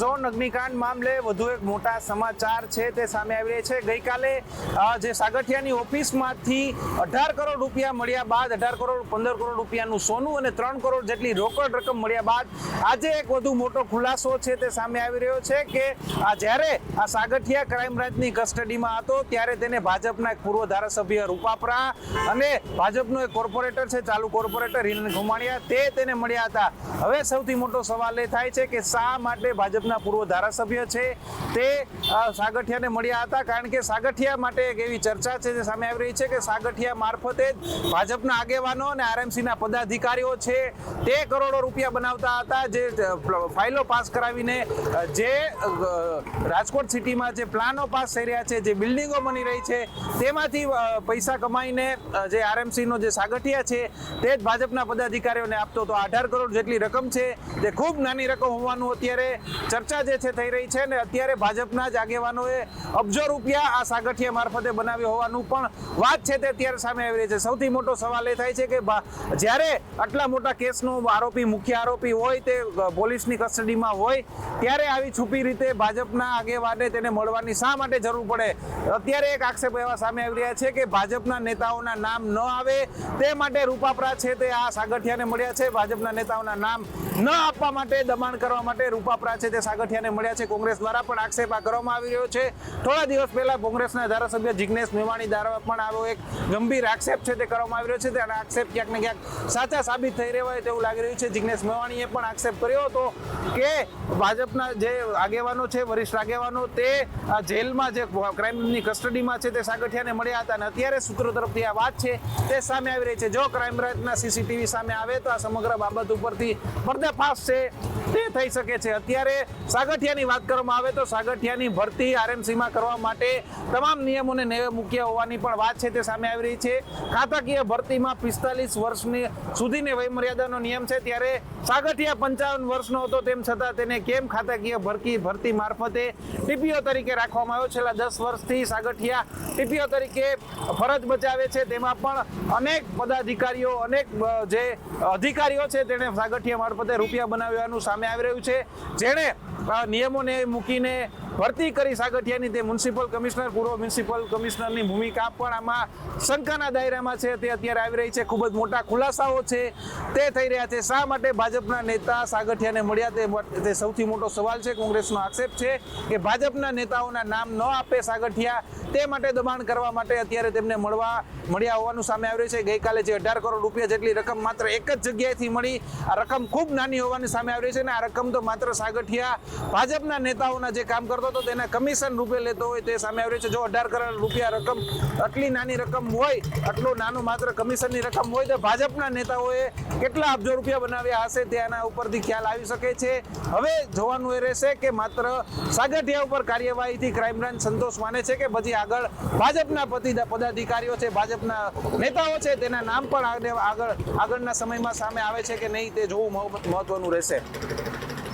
Zone અગ્નિકાંડ મામલે વધુ એક મોટા સમાચાર છે તે સામે આવી રહ્યા છે. ગઈકાલે જે સાગઠિયાની ઓફિસમાંથી અઢાર કરોડ રૂપિયા મળ્યા બાદ, અઢાર કરોડ, પંદર કરોડ રૂપિયાનું સોનું અને ત્રણ કરોડ જેટલી રોકડ રકમ મળ્યા બાદ આજે એક વધુ મોટો ખુલાસો છે તે સામે આવી રહ્યો છે કે, આ જ્યારે આ સાગઠિયા ક્રાઇમ બ્રાન્ચની કસ્ટડીમાં હતો, ત્યારે તેને ભાજપના એક પૂર્વ ધારાસભ્ય રૂપાપરા અને ભાજપનો એક કોર્પોરેટર છે, ચાલુ કોર્પોરેટર હિરેન ઘુમાણિયા, તે તેને મળ્યા હતા. હવે સૌથી મોટો સવાલ એ થાય છે કે શા માટે ભાજપના પૂર્વ ધારાસભ્ય છે. તે સાગઠિયાને મળ્યા હતા કારણ કે સાગઠિયા માટે એક એવી ચર્ચા છે જે સામે આવી રહી છે કે સાગઠિયા મારફતે જ ભાજપના આગેવાનો અને આરએમસીના પદાધિકારીઓ છે તે કરોડો રૂપિયા બનાવતા હતા જે ફાઇલો પાસ કરાવીને જે રાજકોટ સિટીમાં જે પ્લાનો પાસ થઈ રહ્યા છે, જે બિલ્ડિંગો બની રહી છે, તેમાંથી પૈસા કમાઈને જે આરએમસીનો જે સાગઠિયા છે તે જ ભાજપના પદાધિકારીઓને આપતો તો અઢાર કરોડ જેટલી રકમ છે તે ખૂબ નાની રકમ હોવાનું અત્યારે ચર્ચા જે છે થઈ રહી છે ને અત્યારે ભાજપના જ આગેવાનોએ અબજો રૂપિયા આ સાગઠિયા મારફતે બનાવ્યો હોવાનું પણ વાત છે તે અત્યારે સામે આવી રહી છે. સૌથી મોટો સવાલ એ થાય છે કે જ્યારે આટલા મોટા કેસનો આરોપી, મુખ્ય આરોપી હોય તે પોલીસની કસ્ટડીમાં હોય, ત્યારે આવી છુપી રીતે ભાજપના આગેવાને તેને મળવાની શા માટે જરૂર પડે? અત્યારે એક આક્ષેપ એવા સામે આવી રહ્યા છે કે ભાજપના નેતાઓના નામ ન આવે, તે માટે રૂપાપરા છે તે આ સાગઠિયાને મળ્યા છે. ભાજપના નેતાઓના નામ ન આપવા માટે, દબાણ કરવા માટે રૂપાપરા છે તે સાગઠિયાને મળ્યા છે. કોંગ્રેસ દ્વારા પણ આક્ષેપ આ કરવામાં આવી રહ્યો છે. થોડા દિવસ પહેલા કોંગ્રેસના ધારાસભ્ય જિગ્નેશ મેવાણી દ્વારા પણ આવો એક ગંભીર આક્ષેપ છે તે કરવામાં આવી રહ્યો છે અને આક્ષેપ ક્યાંક ને ક્યાંક સાચા સાબિત થઈ રહ્યા હોય તેવું લાગી રહ્યું છે. જિગ્નેશ મેવાણીએ પણ આક્ષેપ કર્યો હતો કે ભાજપના જે આગેવાનો છે, વરિષ્ઠ આગેવાનો તે જેલમાં જે ક્રાઇમની કસ્ટડીમાં છે તે સાગઠિયાને મળ્યા હતા અને અત્યારે સૂત્રો તરફથી આ વાત છે તે સામે આવી રહી છે. જો ક્રાઇમ બ્રાન્ચના સીસીટીવી સામે આવે તો આ સમગ્ર બાબત ઉપરથી પર્દાફાશ છે. તે થઈ શકે છે. અત્યારે સાગઠિયાની વાત કરવામાં આવે તો સાગઠિયાની ભરતી આરએમસીમાં કરવા માટે તમામ નિયમોને નેવે મૂક્યા હોવાની પણ વાત છે. તે સામે આવી રહી છે. ખાતાકીય ભરતીમાં પિસ્તાલીસ વર્ષની સુધીની વયમર્યાદાનો નિયમ છે. ત્યારે સાગઠિયા પંચાવન વર્ષનો હતો. તેમ છતાં તેને કેમ ખાતાકીય ભરતી ભરતી મારફતે ટીપીઓ તરીકે રાખવામાં આવ્યો? છેલ્લા દસ વર્ષથી સાગઠિયા ટીપીઓ તરીકે ફરજ બજાવે છે. તેમાં પણ અનેક પદાધિકારીઓ, અનેક જે અધિકારીઓ છે, તેણે સાગઠિયા મારફતે રૂપિયા બનાવ્યાનું સામે આવી રહ્યું છે. જેણે નિયમોને મૂકીને ભરતી કરી સાગઠિયાની તે મ્યુનિસિપલ કમિશનર, પૂર્વ મ્યુનિસિપલ કમિશનરની ભૂમિકા પણ આમાં શંકાના દાયરામાં છે. તે અત્યારે આવી રહી છે. ખૂબ જ મોટા ખુલાસાઓ છે. તે થઈ રહ્યા છે. શા માટે ભાજપના નેતા સાગઠિયાને મળ્યા? તે સૌથી મોટો સવાલ છે. કોંગ્રેસનો આક્ષેપ છે કે ભાજપના નેતાઓના નામ ન આપે સાગઠિયા. તે માટે દબાણ કરવા માટે અત્યારે તેમને મળવા, મળ્યા હોવાનું સામે આવી રહ્યું છે. ગઈકાલે જે અઢાર કરોડ રૂપિયા જેટલી રકમ માત્ર એક જ જગ્યાએથી મળી, આ રકમ ખૂબ નાની હોવાની સામે આવી રહી છે અને આ રકમ તો માત્ર સાગઠિયા ભાજપના નેતાઓના જે કામ કરતો હતો તેના કમિશન રૂપે લેતો હોય તે સામે આવ્યું છે. જો અઢાર કરોડ રૂપિયા રકમ, આટલી નાની રકમ હોય, આટલું નાનું માત્ર કમિશનની રકમ હોય તો ભાજપના નેતાઓએ કેટલા અબજો રૂપિયા બનાવ્યા હશે તે આના ઉપરથી ખ્યાલ આવી શકે છે. હવે જોવાનું એ રહેશે કે માત્ર સાગઠિયા ઉપર કાર્યવાહીથી ક્રાઇમ બ્રાન્ચ સંતોષ માને છે કે પછી આગળ ભાજપના પતિ પદાધિકારીઓ છે, ભાજપના નેતાઓ છે તેના નામ પણ આગળ આગળ આગળના સમયમાં સામે આવે છે કે નહીં તે જોવું મહત્વ- મહત્વનું રહેશે.